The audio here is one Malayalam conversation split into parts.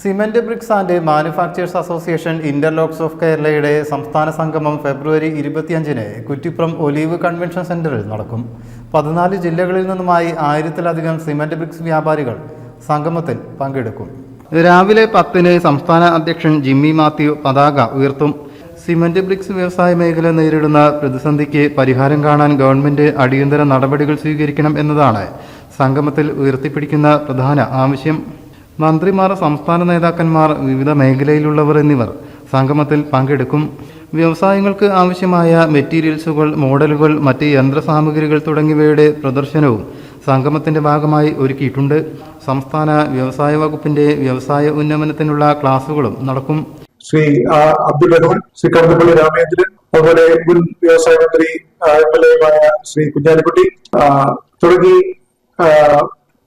Cement bricks and manufacturers association interlocks of കേരളയുടെ സംസ്ഥാന സംഗമം ഫെബ്രുവരി ഇരുപത്തിയഞ്ചിന് കുറ്റിപ്പുറം ഒലീവ് കൺവെൻഷൻ സെന്ററിൽ നടക്കും. പതിനാല് ജില്ലകളിൽ നിന്നുമായി ആയിരത്തിലധികം സിമന്റ് ബ്രിക്സ് വ്യാപാരികൾ സംഗമത്തിൽ പങ്കെടുക്കും. രാവിലെ പത്തിന് സംസ്ഥാന അധ്യക്ഷൻ ജിമ്മി മാത്യു പതാക ഉയർത്തും. സിമന്റ് ബ്രിക്സ് വ്യവസായ മേഖല നേരിടുന്ന പ്രതിസന്ധിക്ക് പരിഹാരം കാണാൻ ഗവൺമെന്റ് അടിയന്തര നടപടികൾ സ്വീകരിക്കണം എന്നതാണ് സംഗമത്തിൽ ഉയർത്തിപ്പിടിക്കുന്ന പ്രധാന ആവശ്യം. മന്ത്രിമാർ സംസ്ഥാന നേതാക്കന്മാർ വിവിധ മേഖലയിലുള്ളവർ എന്നിവർ സംഗമത്തിൽ പങ്കെടുക്കും. വ്യവസായങ്ങൾക്ക് ആവശ്യമായ മെറ്റീരിയൽസുകൾ മോഡലുകൾ മറ്റ് യന്ത്രസാമഗ്രികൾ തുടങ്ങിയവയുടെ പ്രദർശനവും സംഗമത്തിന്റെ ഭാഗമായി ഒരുക്കിയിട്ടുണ്ട്. സംസ്ഥാന വ്യവസായ വകുപ്പിന്റെ വ്യവസായ ഉന്നമനത്തിനുള്ള ക്ലാസുകളും നടക്കും. ശ്രീ അബ്ദുൾ റഹ്മാൻ ശ്രീ കടന്നപ്പള്ളി രാമേന്ദ്രൻ അതുപോലെ മുൻ വ്യവസായ മന്ത്രി എം എൽ ശ്രീ കുഞ്ഞാലിക്കുട്ടി തുടങ്ങി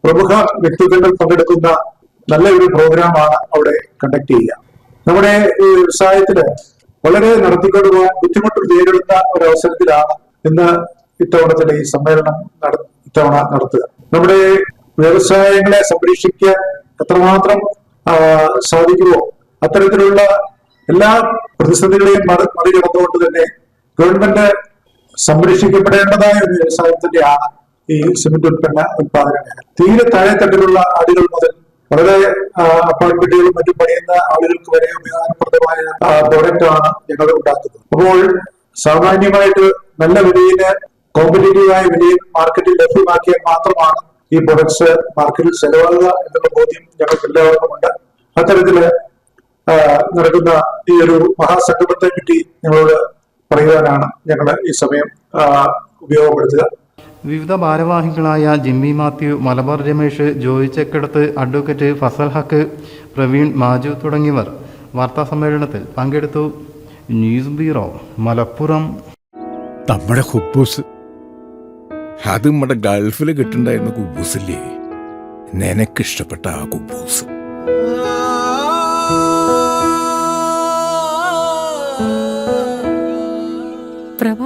പ്രമുഖ വ്യക്തിത്വങ്ങൾ പങ്കെടുക്കുന്ന നല്ല ഒരു പ്രോഗ്രാമാണ് അവിടെ കണ്ടക്ട് ചെയ്യുക. നമ്മുടെ ഈ വ്യവസായത്തിൽ വളരെ നടത്തിക്കൊണ്ടുപോകാൻ ബുദ്ധിമുട്ട് നേരിടുന്ന ഒരു അവസരത്തിലാണ് ഇന്ന് ഇത്തവണത്തിലെ ഈ സമ്മേളനം ഇത്തവണ നടത്തുക. നമ്മുടെ വ്യവസായങ്ങളെ സംരക്ഷിക്കാൻ എത്രമാത്രം സാധിക്കുമോ? അത്തരത്തിലുള്ള എല്ലാ പ്രതിസന്ധികളെയും മറി മറികടന്നുകൊണ്ട് തന്നെ ഗവൺമെന്റ് സംരക്ഷിക്കപ്പെടേണ്ടതായ ഒരു വ്യവസായം ഈ സിമെന്റ് ഉൽപ്പന്ന ഉത്പാദന മേഖല തീരെ താഴെത്തട്ടിലുള്ള ആളുകൾ മുതൽ വളരെ അപ്പാർട്ട്മെന്റുകളും മറ്റും പണിയുന്ന ആളുകൾക്ക് വരെ ഉപയോഗപ്രദമായ പ്രൊഡക്റ്റ് ആണ് ഞങ്ങൾ ഉണ്ടാക്കുന്നത്. അപ്പോൾ സാമാന്യമായിട്ട് നല്ല വിലയിൽ കോമ്പറ്റേറ്റീവായ വിലയിൽ മാർക്കറ്റിൽ ലഭ്യമാക്കിയാൽ മാത്രമാണ് ഈ പ്രൊഡക്ട്സ് മാർക്കറ്റിൽ ചെലവാകുക എന്നുള്ള ബോധ്യം ഞങ്ങൾക്ക് എല്ലാവർക്കും ഉണ്ട് അത്തരത്തിൽ നടക്കുന്ന ഈ ഒരു മഹാസംഗമത്തെ പറ്റി ഞങ്ങളോട് പറയുവാനാണ് ഞങ്ങൾ ഈ സമയം ഉപയോഗപ്പെടുത്തുക. വിവിധ ഭാരവാഹികളായ ജിമ്മി മാത്യു മലബാർ രമേഷ് ജോയി ചെക്കടത്ത് അഡ്വക്കേറ്റ് ഫസൽ ഹക്ക് പ്രവീൺ മാജു തുടങ്ങിയവർ വാർത്താ സമ്മേളനത്തിൽ പങ്കെടുത്തു. News bureau Malappuram. നമ്മുടെ ഹുബൂസ് അത് നമ്മുടെ ഗൾഫിൽ കിട്ടുണ്ടായിരുന്ന കുബൂസില്ലേ? നിനക്കിഷ്ടപ്പെട്ട ആ കുബൂസ്.